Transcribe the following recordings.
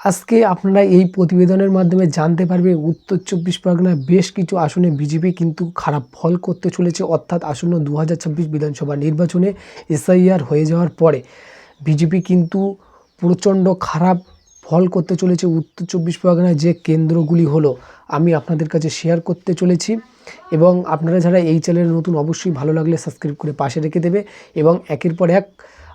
আজকে আপনারা এই প্রতিবেদনের মাধ্যমে জানতে পারবে উত্তর চব্বিশ পরগনার বেশ কিছু আসনে বিজেপি কিন্তু খারাপ ফল করতে চলেছে, অর্থাৎ আসন্ন দু হাজার ছাব্বিশ বিধানসভা নির্বাচনে এসআইআর হয়ে যাওয়ার পরে বিজেপি কিন্তু প্রচণ্ড খারাপ ফল করতে চলেছে উত্তর চব্বিশ পরগনায় যে কেন্দ্রগুলি হলো, আমি আপনাদের কাছে শেয়ার করতে চলেছি এবং আপনারা যারা এই চ্যানেলে নতুন অবশ্যই ভালো লাগলে সাবস্ক্রাইব করে পাশে রেখে দেবে এবং একের পর এক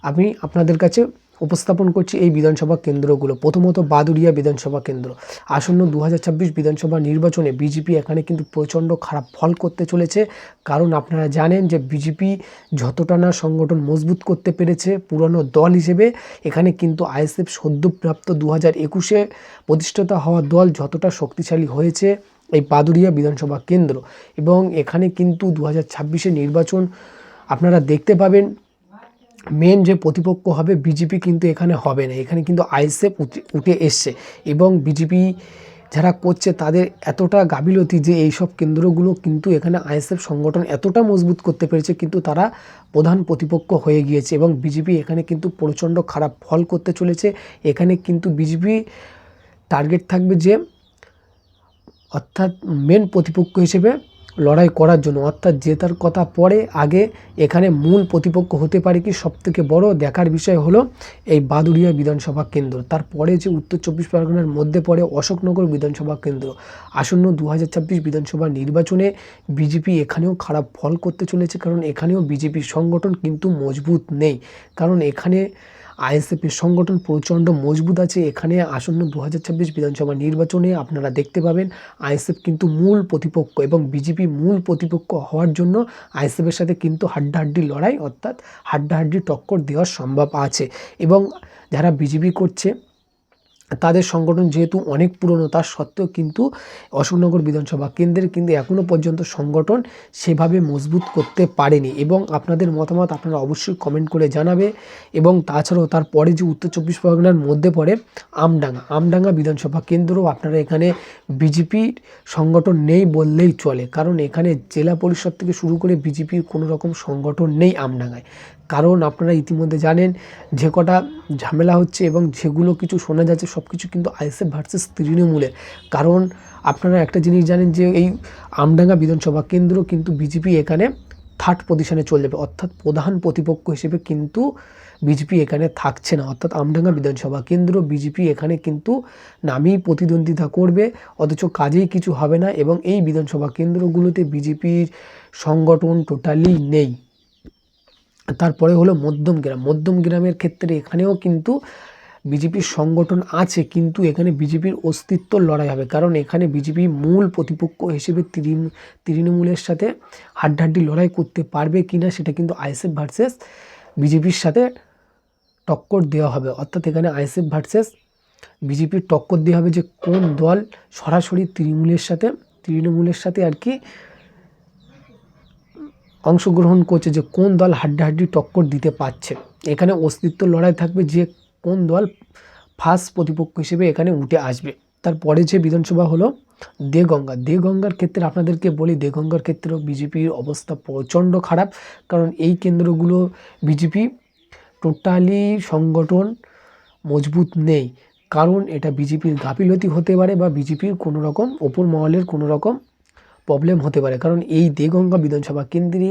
আমি আপনাদের কাছে উপস্থাপন করছি এই বিধানসভা কেন্দ্রগুলো। প্রথমত বাদুড়িয়া বিধানসভা কেন্দ্র। আসন্ন দু হাজার ছাব্বিশ বিধানসভা নির্বাচনে বিজেপি এখানে কিন্তু প্রচণ্ড খারাপ ফল করতে চলেছে। কারণ আপনারা জানেন যে বিজেপি যতটা না সংগঠন মজবুত করতে পেরেছে পুরনো দল হিসেবে, এখানে কিন্তু আইএসএফ সদ্যপ্রাপ্ত দু হাজার একুশে প্রতিষ্ঠাতা হওয়া দল যতটা শক্তিশালী হয়েছে এই বাদুড়িয়া বিধানসভা কেন্দ্র। এবং এখানে কিন্তু দু হাজার নির্বাচন আপনারা দেখতে পাবেন। মেন যে প্রতিপক্ষ হবে বিজেপি কিন্তু এখানে হবে না। এখানে কিন্তু আইএসএফ উঠে এসছে এবং বিজেপি যারা করছে তাদের এতটা গাফিলতি যে এইসব কেন্দ্রগুলো কিন্তু এখানে আইএসএফ সংগঠন এতটা মজবুত করতে পেরেছে, কিন্তু তারা প্রধান প্রতিপক্ষ হয়ে গিয়েছে এবং বিজেপি এখানে কিন্তু প্রচণ্ড খারাপ ফল করতে চলেছে। এখানে কিন্তু বিজেপি টার্গেট থাকবে যে, অর্থাৎ মেন প্রতিপক্ষ হিসেবে লড়াই করার জন্য। অর্থাৎ জেতার কথা পরে আগে এখানে মূল প্রতিপক্ষ হতে পারে কি সবথেকে বড় দেখার বিষয় হলো এই বাদুড়িয়া বিধানসভা কেন্দ্র। তারপরে যে উত্তর চব্বিশ পরগনার মধ্যে পড়ে অশোকনগর বিধানসভা কেন্দ্র। আসন্ন দু হাজার ছাব্বিশ বিধানসভা নির্বাচনে বিজেপি এখানেও খারাপ ফল করতে চলেছে, কারণ এখানেও বিজেপির সংগঠন কিন্তু মজবুত নেই। কারণ এখানে আইএসএফের সংগঠন প্রচণ্ড মজবুত আছে। এখানে আসন্ন দু বিধানসভা নির্বাচনে আপনারা দেখতে পাবেন আইএসএফ কিন্তু মূল প্রতিপক্ষ এবং বিজেপি মূল প্রতিপক্ষ হওয়ার জন্য আইএসএফের সাথে কিন্তু হাড্ডাহাড্ডি লড়াই অর্থাৎ হাড্ডাহাড্ডি টক্কর দেওয়ার সম্ভব আছে। এবং যারা বিজেপি করছে তাদের সংগঠন যেহেতু অনেক পুরনো, তার সত্ত্বেও কিন্তু অশোকনগর বিধানসভা কেন্দ্রের কিন্তু এখনও পর্যন্ত সংগঠন সেভাবে মজবুত করতে পারেনি এবং আপনাদের মতামত আপনারা অবশ্যই কমেন্ট করে জানাবে এবং তাছাড়াও তারপরে যে উত্তর চব্বিশ পরগনার মধ্যে পড়ে আমডাঙ্গা। আমডাঙ্গা বিধানসভা কেন্দ্র আপনারা এখানে বিজেপির সংগঠন নেই বললেই চলে, কারণ এখানে জেলা পরিষদ থেকে শুরু করে বিজেপির কোনো রকম সংগঠন নেই আমডাঙ্গায়। কারণ আপনারা ইতিমধ্যে জানেন, যে কটা ঝামেলা হচ্ছে এবং যেগুলো কিছু শোনা যাচ্ছে সব কিছু কিন্তু আইএসএফ ভার্সেস তৃণমূলের। কারণ আপনারা একটা জিনিস জানেন যে এই আমডাঙ্গা বিধানসভা কেন্দ্র কিন্তু বিজেপি এখানে থার্ড পজিশনে চলে যাবে। অর্থাৎ প্রধান প্রতিপক্ষ হিসেবে কিন্তু বিজেপি এখানে থাকছে না। অর্থাৎ আমডাঙ্গা বিধানসভা কেন্দ্র বিজেপি এখানে কিন্তু নামেই প্রতিদ্বন্দ্বিতা করবে, অথচ কাজেই কিছু হবে না এবং এই বিধানসভা কেন্দ্রগুলোতে বিজেপির সংগঠন টোটালি নেই। তারপরে হলো মধ্যম গ্রাম। মধ্যম গ্রামের ক্ষেত্রে এখানেও কিন্তু বিজেপির সংগঠন আছে, কিন্তু এখানে বিজেপির অস্তিত্ব লড়াই হবে। কারণ এখানে বিজেপি মূল প্রতিপক্ষ হিসেবে তৃণ তৃণমূলের সাথে হাড্ডাহাড্ডি লড়াই করতে পারবে কি না সেটা কিন্তু আইএসএফ ভার্সেস বিজেপির সাথে টক্কর দেওয়া হবে। অর্থাৎ এখানে আইএসএফ ভার্সেস বিজেপির টক্কর দেওয়া হবে যে কোন দল সরাসরি তৃণমূলের সাথে তৃণমূলের সাথে আর কি অংশগ্রহণ করছে যে কোন দল হাড্ডাহাড্ডি টক্কর দিতে পারছে। এখানে অস্তিত্ব লড়াই থাকবে যে কোন দল ফার্স্ট প্রতিপক্ষ হিসেবে এখানে উঠে আসবে। তারপরে যে বিধানসভা হলো দেগঙ্গা। দেগঙ্গার ক্ষেত্রে আপনাদেরকে বলি, দেগঙ্গার ক্ষেত্রেও বিজেপির অবস্থা প্রচণ্ড খারাপ। কারণ এই কেন্দ্রগুলো বিজেপি টোটালি সংগঠন মজবুত নেই। কারণ এটা বিজেপির গাফিলতি হতে পারে বা বিজেপির কোনো রকম ওপর মহলের কোনো রকম প্রবলেম হতে পারে। কারণ এই দেগঙ্গা বিধানসভা কেন্দ্রে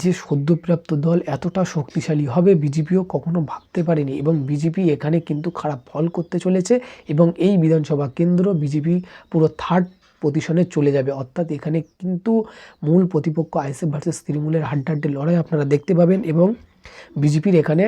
যে সদ্যপ্রাপ্ত দল এতটা শক্তিশালী হবে বিজেপিও কখনো ভাবতে পারেনি এবং বিজেপি এখানে কিন্তু খারাপ ফল করতে চলেছে এবং এই বিধানসভা কেন্দ্র বিজেপি পুরো থার্ড পজিশনে চলে যাবে। অর্থাৎ এখানে কিন্তু মূল প্রতিপক্ষ আইএসএফ ভার্সেস তৃণমূলের হাড্ডাহাড্ডি লড়াই আপনারা দেখতে পাবেন এবং বিজেপির এখানে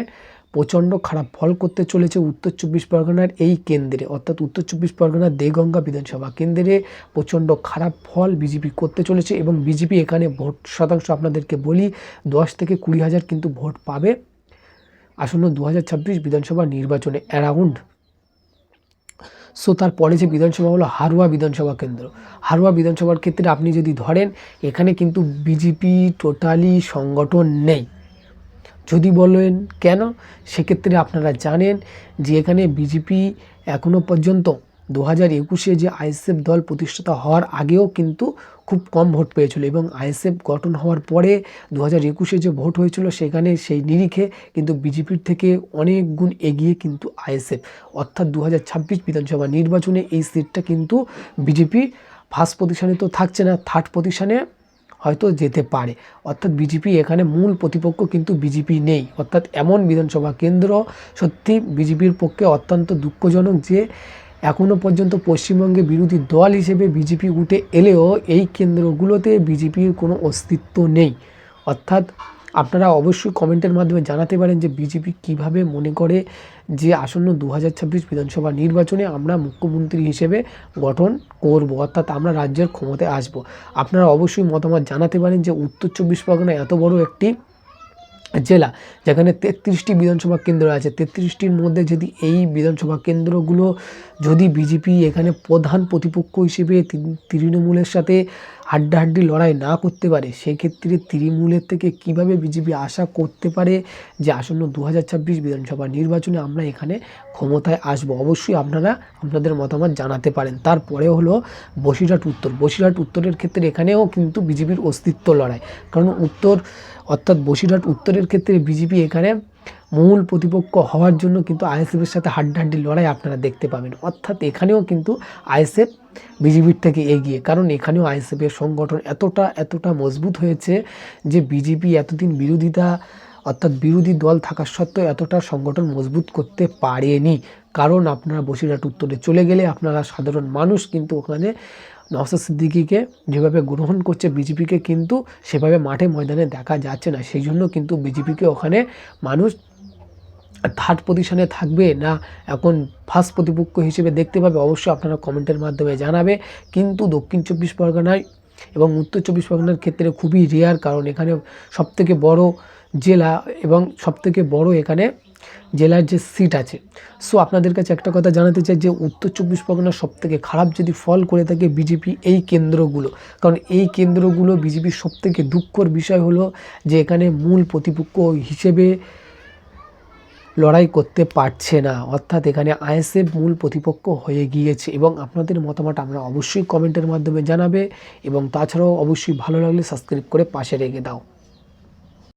প্রচণ্ড খারাপ ফল করতে চলেছে উত্তর চব্বিশ পরগনার এই কেন্দ্রে, অর্থাৎ উত্তর চব্বিশ পরগনার দেগঙ্গা বিধানসভা কেন্দ্রে প্রচণ্ড খারাপ ফল বিজেপি করতে চলেছে এবং বিজেপি এখানে ভোট শতাংশ আপনাদেরকে বলি, দশ থেকে কুড়ি হাজার কিন্তু ভোট পাবে। আসন্ন দু হাজার ছাব্বিশ বিধানসভা নির্বাচনে অ্যারাউন্ড। সো, তারপরে যে বিধানসভা হলো হারুয়া বিধানসভা কেন্দ্র। হারুয়া বিধানসভার ক্ষেত্রে আপনি যদি ধরেন, এখানে কিন্তু বিজেপি টোটালি সংগঠন নেই। যদি বলেন, কেন? সেক্ষেত্রে আপনারা জানেন যে এখানে বিজেপি এখনও পর্যন্ত দু হাজার একুশে যে আইএসএফ দল প্রতিষ্ঠাতা হওয়ার আগেও কিন্তু খুব কম ভোট পেয়েছিল এবং আইএসএফ গঠন হওয়ার পরে দু হাজার একুশে যে ভোট হয়েছিল সেখানে সেই নিরিখে কিন্তু বিজেপির থেকে অনেক গুণ এগিয়ে কিন্তু আইএসএফ। অর্থাৎ দু হাজার ছাব্বিশ বিধানসভা নির্বাচনে এই সিটটা কিন্তু বিজেপি ফার্স্ট পজিশনে তো থাকছে না থার্ড পজিশনে হয়তো যেতে পারে। অর্থাৎ বিজেপি এখানে মূল প্রতিপক্ষ কিন্তু বিজেপি নেই। অর্থাৎ এমন বিধানসভা কেন্দ্র সত্যি বিজেপির পক্ষে অত্যন্ত দুঃখজনক যে এখনও পর্যন্ত পশ্চিমবঙ্গে বিরোধী দল হিসেবে বিজেপি উঠে এলেও এই কেন্দ্রগুলোতে বিজেপির কোনো অস্তিত্ব নেই। অর্থাৎ আপনারা অবশ্যই কমেন্টের মাধ্যমে জানাতে পারেন যে বিজেপি কীভাবে মনে করে যে আসন্ন দু হাজার ছাব্বিশ বিধানসভা নির্বাচনে আমরা মুখ্যমন্ত্রী হিসেবে গঠন করব, অর্থাৎ আমরা রাজ্যের ক্ষমতায় আসব। আপনারা অবশ্যই মতামত জানাতে পারেন যে উত্তর চব্বিশ পরগনা এত বড় একটি জেলা যেখানে তেত্রিশটি বিধানসভা কেন্দ্র আছে। তেত্রিশটির মধ্যে যদি এই বিধানসভা কেন্দ্রগুলো যদি বিজেপি এখানে প্রধান প্রতিপক্ষ হিসেবে তৃণ- তৃণমূলের সাথে হাড্ডাহাড্ডি লড়াই না করতে পারে, সেক্ষেত্রে তৃণমূলের থেকে কীভাবে বিজেপি আশা করতে পারে যে আসন্ন দু হাজার ছাব্বিশ বিধানসভা নির্বাচনে আমরা এখানে ক্ষমতায় আসব? অবশ্যই আপনারা আপনাদের মতামত জানাতে পারেন। তারপরে হলো বসিরহাট উত্তর। বসিরহাট উত্তরের ক্ষেত্রে এখানেও কিন্তু বিজেপির অস্তিত্ব লড়াই। কারণ উত্তর অর্থাৎ বসিরহাট উত্তরের ক্ষেত্রে বিজেপি এখানে মূল প্রতিপক্ষ হওয়ার জন্য কিন্তু আইএসএফের সাথে হাড্ডাহাড্ডি লড়াই আপনারা দেখতে পাবেন। অর্থাৎ এখানেও কিন্তু আইএসএফ বিজেপির থেকে এগিয়ে। কারণ এখানেও আইএসএফের সংগঠন এতটা এতটা মজবুত হয়েছে যে বিজেপি এতদিন বিরোধিতা, অর্থাৎ বিরোধী দল থাকা সত্ত্বেও এতটা সংগঠন মজবুত করতে পারেনি। কারণ আপনারা বসিরহাট উত্তরে চলে গেলে আপনারা সাধারণ মানুষ, কিন্তু ওখানে নওসাদ সিদ্দিকিকে যেভাবে গ্রহণ করছে, বিজেপিকে কিন্তু সেভাবে মাঠে ময়দানে দেখা যাচ্ছে না। সেই জন্য কিন্তু বিজেপিকে ওখানে মানুষ থার্ড পজিশনে থাকবে না এখন ফার্স্ট প্রতিপক্ষ হিসেবে দেখতে পাবে, অবশ্যই আপনারা কমেন্টের মাধ্যমে জানাবে। কিন্তু দক্ষিণ চব্বিশ পরগনায় এবং উত্তর চব্বিশ পরগনার ক্ষেত্রে খুবই রেয়ার কারণ এখানে সবথেকে বড় জেলা এবং সবথেকে বড় এখানে জেলার যে সিট আছে। সো আপনাদের কাছে একটা কথা জানাতে চাই যে উত্তর চব্বিশ পরগনার সবথেকে খারাপ যদি ফল করে থাকে বিজেপি এই কেন্দ্রগুলো। কারণ এই কেন্দ্রগুলো বিজেপির সবথেকে দুঃখর বিষয় হলো যে এখানে মূল প্রতিপক্ষ হিসেবে লড়াই করতে পারছে না। অর্থাৎ এখানে আইএসএফ মূল প্রতিপক্ষ হয়ে গিয়েছে এবং আপনাদের মতামত আমরা অবশ্যই কমেন্টের মাধ্যমে জানাবে এবং তাছাড়াও অবশ্যই ভালো লাগলে সাবস্ক্রাইব করে পাশে রেখে দাও।